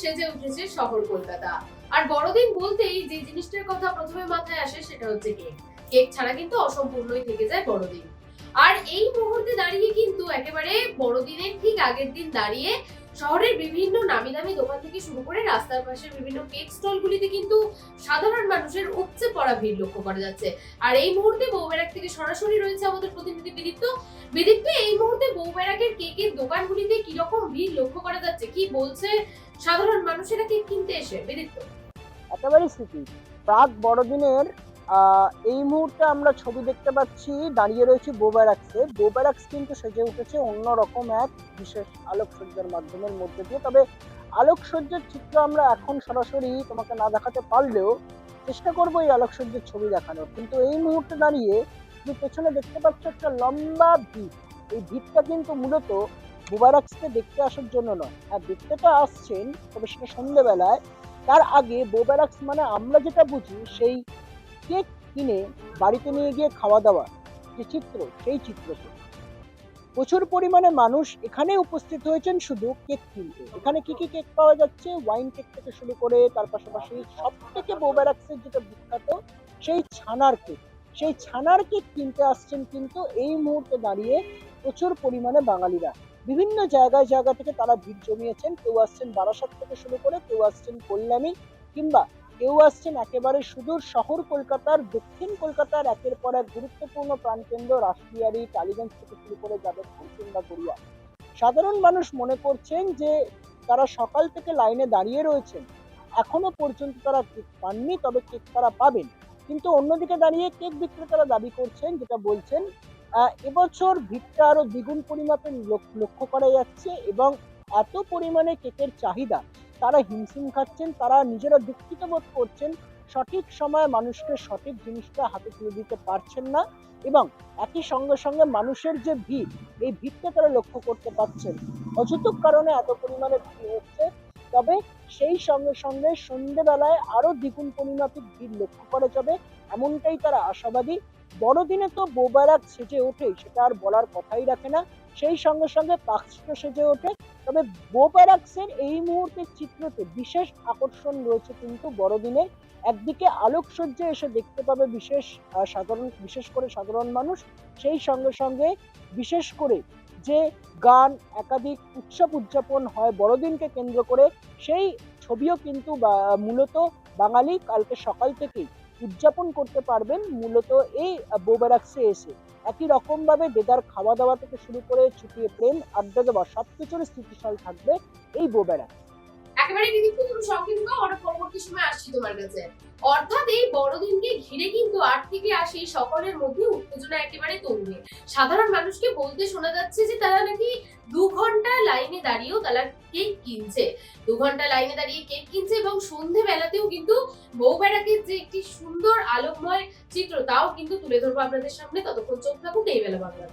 সেজে উঠেছে শহর কলকাতা। আর বড়দিন বলতেই যে জিনিসটার কথা প্রথমে মাথায় আসে সেটা হচ্ছে কেক। কেক ছাড়া কিন্তু অসম্পূর্ণই থেকে যায় বড়দিন। আর এই মুহূর্তে দাঁড়িয়ে কিন্তু একেবারে বড়দিনের ঠিক আগের দিন দাঁড়িয়ে শহরের বিভিন্ন নামি দামি দোকান থেকে শুরু করে রাস্তার পাশের বিভিন্ন কেক স্টলগুলিতে কিন্তু সাধারণ মানুষের ভিড় লক্ষ্য করা যাচ্ছে। আর এই মুহূর্তে বৌবেরাক থেকে সরাসরি রয়েছে আমাদের প্রতিনিধি বিদীপ্ত বিদীপ্ত এই মুহূর্তে বৌবেরাকের কেকের দোকানগুলিতে কীরকম ভিড় লক্ষ্য করা যাচ্ছে? কি বলছে সাধারণ মানুষেরা? কেক কিনতে এসে? বিদীপ্ত একেবারেই স্মৃতি প্রাক বড়দিনের এই মুহূর্তে আমরা ছবি দেখতে পাচ্ছি, দাঁড়িয়ে রয়েছি বোবারাক্সে বোবারাক্স কিন্তু সেজে উঠেছে অন্যরকম এক বিশেষ আলোকসজ্জার মাধ্যমের মধ্যে দিয়ে। তবে আলোকসজ্জার চিত্র আমরা এখন সরাসরি তোমাকে না দেখাতে পারলেও চেষ্টা করব এই আলোক আলোকসজ্জার ছবি দেখানোর। কিন্তু এই মুহূর্তে দাঁড়িয়ে তুমি পেছনে দেখতে পাচ্ছ একটা লম্বা ভিড়। এই ভিড়টা কিন্তু মূলত বোবারাক্সকে দেখতে আসার জন্য নয়। হ্যাঁ দেখতে তো আসছেন, তবে সেটা সন্ধ্যেবেলায় তার আগে বোবারাক্স মানে আমরা যেটা বুঝি, সেই কেক কিনে বাড়িতে নিয়ে গিয়ে খাওয়া দাওয়া। যে চিত্র, সেই চিত্রকে প্রচুর পরিমাণে মানুষ এখানে উপস্থিত হয়েছেন শুধু কেক কিনতে। এখানে কি কি কেক পাওয়া যাচ্ছে? ওয়াইন কেক থেকে শুরু করে তার পাশাপাশি সব থেকে বোবেরাক্সের যেটা বিখ্যাত, সেই ছানার কেক। সেই ছানার কেক কিনতে আসছেন কিন্তু এই মুহূর্তে দাঁড়িয়ে প্রচুর পরিমাণে বাঙালিরা। বিভিন্ন জায়গায় জায়গা থেকে তারা ভিড় জমিয়েছেন। কেউ আসছেন বারাসাত থেকে শুরু করে কেউ আসছেন কল্যাণী কিংবা কেউ আসছেন একেবারে সুদূর শহর কলকাতার, দক্ষিণ কলকাতার একের পর এক গুরুত্বপূর্ণ প্রাণকেন্দ্র রাসবিহারী, টালিগঞ্জ থেকে শুরু করে যাদবপুর কিংবা গড়িয়া। সাধারণ মানুষ মনে করছেন যে তারা সকাল থেকে লাইনে দাঁড়িয়ে রয়েছেন। এখনও পর্যন্ত তারা কেক পাননি, তবে কেক তারা পাবেন। কিন্তু অন্যদিকে দাঁড়িয়ে কেক বিক্রেতারা দাবি করছেন, যেটা বলছেন এবছর ভিড়টা আরও দ্বিগুণ পরিমাপে লক- লক্ষ্য করা যাচ্ছে এবং এত পরিমাণে কেকের চাহিদা তারা হিমশিম খাচ্ছেন, তারা নিজেরা দুঃখিত বোধ করছেন, সঠিক সময়ে মানুষকে সঠিক জিনিসটা হাতে তুলে দিতে পারছেন না এবং একই সঙ্গে সঙ্গে মানুষের যে ভিড়, এই ভিড়টা তারা লক্ষ্য করতে পারছেন। অযৌতুক কারণে এত পরিমাণে ভিড় হচ্ছে, তবে সেই সঙ্গে সঙ্গে সন্ধ্যেবেলায় আরও দ্বিগুণ পরিমাপে ভিড় লক্ষ্য করা যাবে, এমনটাই তারা আশাবাদী। বড়দিনে তো বোবারাক সেজে ওঠে, সেটা আর বলার কথাই রাখে না। সেই সঙ্গে সঙ্গে পাঁচটা সেজে ওঠে। তবে বোবারাক্সের এই মুহূর্তের চিত্রতে বিশেষ আকর্ষণ রয়েছে কিন্তু বড়দিনে একদিকে আলোকসজ্জা এসে দেখতে পাবে বিশেষ সাধারণ, বিশেষ করে সাধারণ মানুষ। সেই সঙ্গে সঙ্গে বিশেষ করে যে গান, একাধিক উৎসব উদযাপন হয় বড়দিনকে কেন্দ্র করে, সেই ছবিও কিন্তু মূলত বাঙালি কালকে সকাল থেকেই উদযাপন করতে পারবেন মূলত এই বোবেরাক্সে এসে। একই রকম ভাবে দেদার খাওয়া দাওয়া থেকে শুরু করে ছুটিয়ে প্রেম, আড্ডা দেওয়া সবকিছুর স্থিতিশাল থাকবে এই বোবেরাক্স। একেবারে বিদীপ্ত তুমি থাকো আমরা পরবর্তী সময় আসছি তোমার কাছে। অর্থাৎ এই বড়দিনকে ঘিরে কিন্তু আট থেকে আশি সকলের মধ্যে উত্তেজনা একেবারে তুলবে সাধারণ মানুষকে বলতে শোনা যাচ্ছে যে তারা নাকি দু ঘণ্টা লাইনে দাঁড়িয়েও তারা কেক কিনছে। দু ঘণ্টা লাইনে দাঁড়িয়ে কেক কিনছে এবং সন্ধে বেলাতেও কিন্তু বউবেড়াকের যে একটি সুন্দর আলোকময় চিত্র, তাও কিন্তু তুলে ধরবো আপনাদের সামনে। ততক্ষণ চোখ থাকুক, এই বেলা বাংলা